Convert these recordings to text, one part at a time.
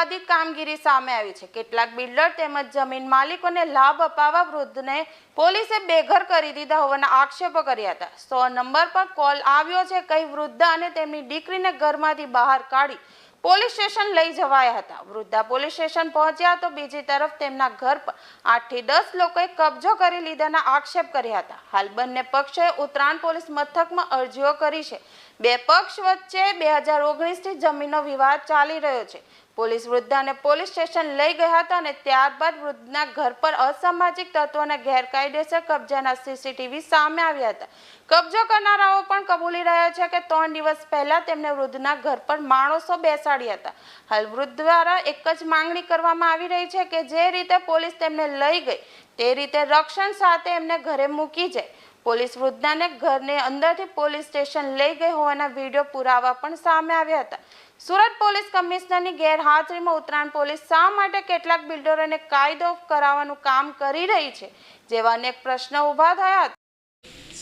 વિવાદિત કામગીરી સામે આવી છે. કેટલાક બિલ્ડર તેમજ જમીન માલિકોને લાભ અપાવવા વૃદ્ધને પોલીસે બેઘર કરી દીધા હોવાના આક્ષેપો કર્યા હતા. સો નંબર પર કોલ આવ્યો છે, કઈ વૃદ્ધ અને તેમની દીકરીને ઘરમાંથી બહાર કાઢી પોલીસ સ્ટેશન લઈ જવાયા હતા. વૃદ્ધા પોલીસ સ્ટેશન પહોંચ્યા તો બીજી તરફ તેમના ઘર પર આઠથી દસ લોકોએ કબજો કરી લીધાના આક્ષેપ કર્યા હતા. હાલ બંને પક્ષોએ ઉત્તરાયણ પોલીસ મથકમાં અરજીઓ કરી છે. બે પક્ષ વચ્ચે બે હજાર ઓગણીસથી જમીનનો વિવાદ ચાલી રહ્યો છે. પોલીસ વૃદ્ધાને પોલીસ સ્ટેશન લઈ ગયા હતા અને ત્યારબાદ વૃદ્ધના ઘર પર અસામાજિક તત્વોના ગેરકાયદેસર કબજાના સીસીટીવી સામે આવ્યા હતા. કબજો કરનારાઓ પણ કબૂલી રહ્યા છે કે ત્રણ દિવસ પહેલા તેમને વૃદ્ધના ઘર પર માણસો બેસાડ્યા હતા. હાલ વૃદ્ધ દ્વારા એક જ માંગણી કરવામાં આવી રહી છે કે જે રીતે પોલીસ તેમને લઈ ગઈ, તે રીતે રક્ષણ સાથે એમને ઘરે મૂકી જાય. પોલીસ વૃદ્ધાને ઘરને અંદરથી પોલીસ સ્ટેશન લઈ ગઈ હોવાના વીડિયો પુરાવા પણ સામે આવ્યા હતા. સુરત પોલીસ કમિશનરની ગેરહાજરીમાં ઉત્તરાયણ પોલીસ શા માટે કેટલાક બિલ્ડરોને કાયદો કરાવવાનું કામ કરી રહી છે, જેવા અનેક પ્રશ્નો ઊભા થયા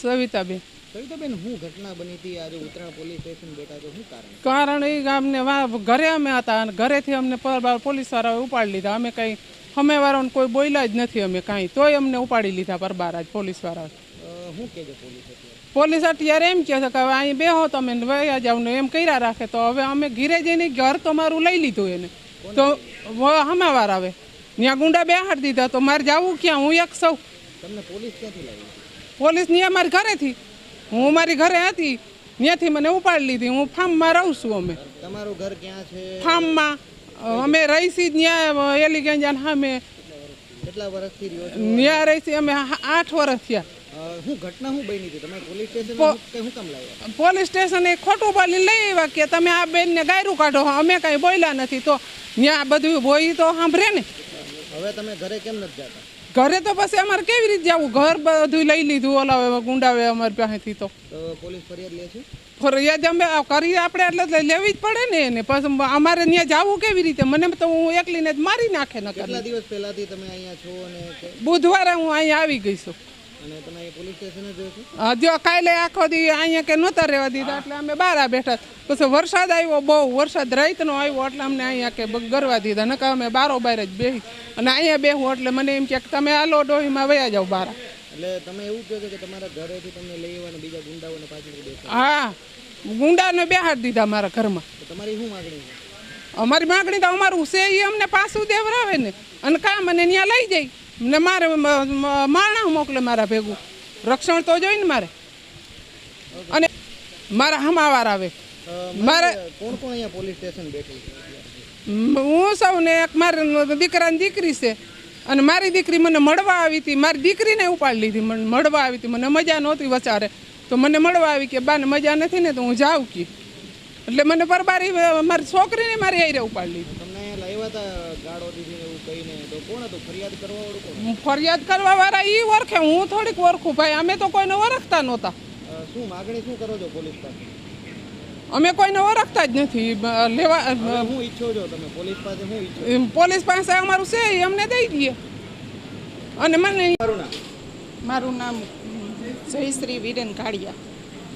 સવિતાબેન. સવિતાબેન હું ઘટના બની હતી? આજે ઉત્તરાયણ પોલીસ સ્ટેશન બેઠા છો શું કારણ? કારણ એ ગામને ઘરે અમે હતા અને ઘરેથી અમને પરબાર પોલીસવાળાએ ઉપાડી લીધા. અમે કંઈ સામેવાળાને કોઈ બોલ્યા જ નથી અમે કાંઈ. તોય અમને ઉપાડી લીધા પરબાર જ પોલીસવાળા અ, શું કહે છે પોલીસ અત્યારે? પોલીસ અત્યારે એમ કહે છે કે હવે અહીં બેહો તમે વયા જાવ ને એમ કર્યા રાખે. તો હવે અમે ઘીરે જઈને ઘર તો મારું લઈ લીધું એને. તો હમાવાર આવે. ત્યાં ગુંડા બેહાડી દીધા. તો મારે જવું ક્યાં? હું એક સૌ. તમને પોલીસ ક્યાંથી લાવી? પોલીસ ત્યાં મારી ઘરેથી. હું મારી ઘરે હતી ત્યાંથી મને ઉપાડી લીધી. હું ફાર્મમાં રહું છું અમે. તમારું ઘર ક્યાં છે? ફાર્મમાં અમે રહીશી ત્યાં એલિગેન્જા સામે કેટલા વર્ષથી રહ્યો છો? ત્યાં રહીશી અમે આઠ વર્ષ થયા. હું ઘટના હું બની હતી? તમે પોલીસ સ્ટેશન શું કામ લાવ્યા? પોલીસ સ્ટેશને ખોટું બોલી લઈ આવ્યા કે તમે આ બેનને ગાયરું કાઢો. અમે કાંઈ બોલ્યા નથી. તો ત્યાં બધું બોઈ તો સાંભળે ને. હવે તમે ઘરે કેમ નથી જતા? ઘરે તો પછી અમારે કેવી રીતે જવું? ઘર બધું લઈ લીધું ઓલા ગુંડાવે અમારી પાસેથી તો. પોલીસ ફરિયાદ લે છે? ફરિયાદ અમે કરી આપણે એટલે લેવી જ પડે ને એને. પછી અમારે ત્યાં જવું કેવી રીતે? મને તો હું એકલીને જ મારી નાખે ન કેટલા દિવસ પહેલાથી તમે અહીંયા છો અને બુધવારે હું અહીંયા આવી ગઈ છું. હજુ કાલે આખો દી અહીંયા કે નહોતા રહેવા દીધા એટલે અમે બહાર બેઠા. પછી વરસાદ આવ્યો બહુ વરસાદ રાતનો આવ્યો એટલે અમને અહીંયા કે ગરવા દીધા. નકા અમે બારો બાર જ બેહી. અને અહીંયા બેહું એટલે મને એમ કે તમે આલો ડોહીમાં વયા જાઓ બારા. એટલે તમે એવું કહો કે તમારા ઘરેથી તમને લઈ આવવાના બીજા ગુંડાઓને પાછળ હા. ગુંડાને બેહાડી દીધા મારા ઘરમાં. તમારી શું માગણી અમારી માગણી તો અમારું છે એ અમને પાછું દેવરાવે ને. અને કામ અને ત્યાં લઈ જાય? ને મારે માણા મોકલે મારા ભેગું. રક્ષણ તો જોઈને મારે. અને મારા હમાવાર આવે. મારે કોણ કોણ અહીંયા પોલીસ સ્ટેશન બેઠું હું સૌને એક મારી દીકરાની દીકરી છે. અને મારી દીકરી મને મળવા આવી હતી. મારી દીકરીને ઉપાડી લીધી. મને મળવા આવી હતી. મને મજા નહોતી વચારે. તો મને મળવા આવી કે બાને મજા નથી ને તો હું જાઉં કે. એટલે મને પરબારી મારી છોકરીને મારી આઈ ઉપાડી લીધી. કહીને તો કોણ હતું? ફરિયાદ કરવા વાળું કોણ ફરિયાદ કરવા વાળા ઈ ઓળખે હું થોડીક ઓળખું ભાઈ અમે તો કોઈને ઓળખતા નહોતા. શું માગણી શું કરો છો પોલીસ પાસે? અમે કોઈને ઓળખતા જ નથી. લેવા હું ઈચ્છો છો તમે પોલીસ પાસે હું ઈચ્છો પોલીસ પાસે અમારું છે એ અમને દઈ દઈએ. અને મને મારું નામ? મારું નામ જયશ્રી વિરેન કાળિયા.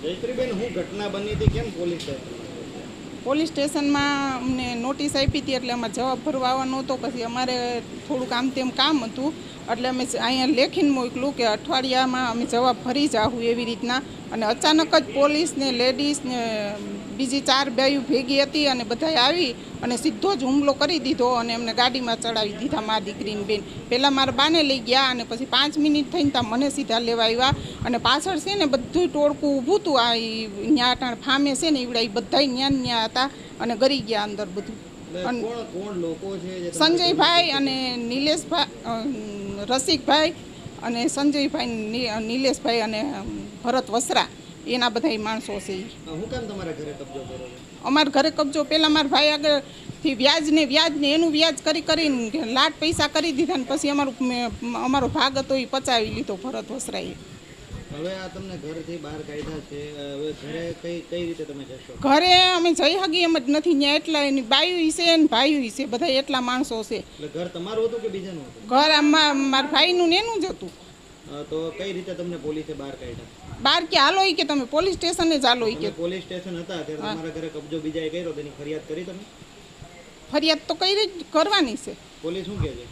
જયશ્રીબેન હું ઘટના બની હતી કેમ પોલીસ પોલીસ સ્ટેશનમાં અમને નોટિસ આપી હતી એટલે અમારે જવાબ ભરવા આવવાનો હતો. પછી અમારે થોડુંક આમ તેમ કામ હતું. એટલે અમે અહીંયા લેખીને મોકલું કે અઠવાડિયામાં અમે જવાબ ભરી જાઉં એવી રીતના. અને અચાનક જ પોલીસ ને લેડીઝ ને બીજી ચાર બાયું ભેગી હતી અને બધાએ આવી અને સીધો જ હુમલો કરી દીધો અને એમને ગાડીમાં ચડાવી દીધા મારા દીકરીને બેન. પહેલાં મારા બાને લઈ ગયા અને પછી પાંચ મિનિટ થઈને ત્યાં મને સીધા લેવા આવ્યા અને પાછળ છે ને બધું ટોળકું ઊભું હતું. આ ન્યા ટાણ ફામે છે ને ઈવડા એ બધા ન્યા ન્યા હતા અને ગરી ગયા અંદર બધું. સંજયભાઈ અને નિલેશભાઈ રસિકભાઈ અને સંજયભાઈ નિલેશભાઈ અને ભરત વસરા. એના બધા માણસો છે. અમારા ઘરે કબજો. પહેલાં મારા ભાઈ આગળથી વ્યાજ ને વ્યાજ ને એનું વ્યાજ કરી કરીને લાટ પૈસા કરી દીધા ને પછી અમારું અમારો ભાગ હતો એ પચાવી લીધો ભરત વસરાએ. હવે આ તમને ઘરથી બહાર કાઢ્યા છે. હવે ઘરે કઈ કઈ રીતે તમે જશો? ઘરે અમે જઈ હગી એમ જ નથી. ત્યાં એટલા એની બાયું છે ને ભાઈઓ છે. બધા એટલા માણસો છે. એટલે ઘર તમારું હતું કે બીજાનું હતું? ઘર આમાં મારા ભાઈનું ને એનું જ હતું. તો કઈ રીતે તમને પોલીસે બહાર કાઢ્યા? બહાર કે હાલો કે તમે પોલીસ સ્ટેશને જ હાલો કે. પોલીસ સ્ટેશન હતા ત્યારે તમારા ઘરે કબજો બીજાએ કર્યો? તેની ફરિયાદ કરી તમે? ફરિયાદ તો કઈ રીતે કરવાની છે. પોલીસ શું કહે છે?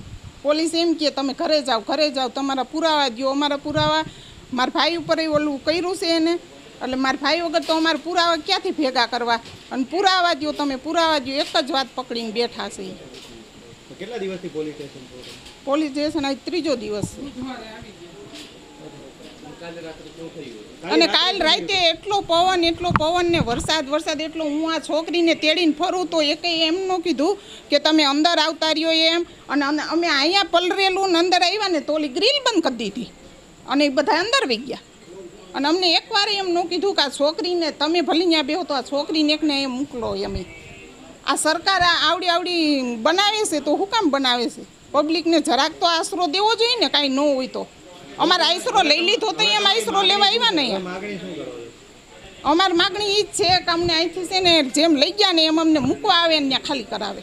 પોલીસ એમ કે તમે ઘરે જાઓ ઘરે જાઓ. તમારા પુરાવા દો અમારા પુરાવા મારા ભાઈ ઉપર એ ઓલું કર્યું છે એને. એટલે મારા ભાઈ વગર તો અમારા પુરાવા ક્યાંથી ભેગા કરવા? અને પુરાવા દો તમે પુરાવા દો એક જ વાત પકડીને બેઠા છે કેટલા દિવસથી પોલીસ સ્ટેશન પોલીસ સ્ટેશન આજ ત્રીજો દિવસ છે. અને કાલ રાતે એટલો પવન એટલો પવન ને વરસાદ વરસાદ એટલો. હું આ છોકરીને તેડીને ફરું તો એકે એમ ન કીધું કે તમે અંદર આવતા રહ્યો એમ. અને અમે- અમે અહીંયા પલરેલું ને અંદર આવ્યા ને તો ઓલી ગ્રીલ બંધ કરી દીધી. અને એ બધા અંદર વહી ગયા. અને અમને એકવાર એમ ન કીધું કે આ છોકરીને તમે ભલે ત્યાં બેહો તો આ છોકરીને એકને એમ મોકલો એમ આ સરકાર આ આવડી આવડી બનાવે છે તો હું કામ બનાવે છે? પબ્લિકને જરાક તો આશરો દેવો જોઈએ ને કાંઈ ન હોય તો. અમારે આઈસરો લઈ લીધો તો એમ આઈસરો લેવા આવ્યા નહીં અમારી માગણી એ જ છે કે અમને અહીંથી છે ને જેમ લઈ ગયા ને એમ અમને મૂકવા આવે ને ત્યાં ખાલી કરાવે.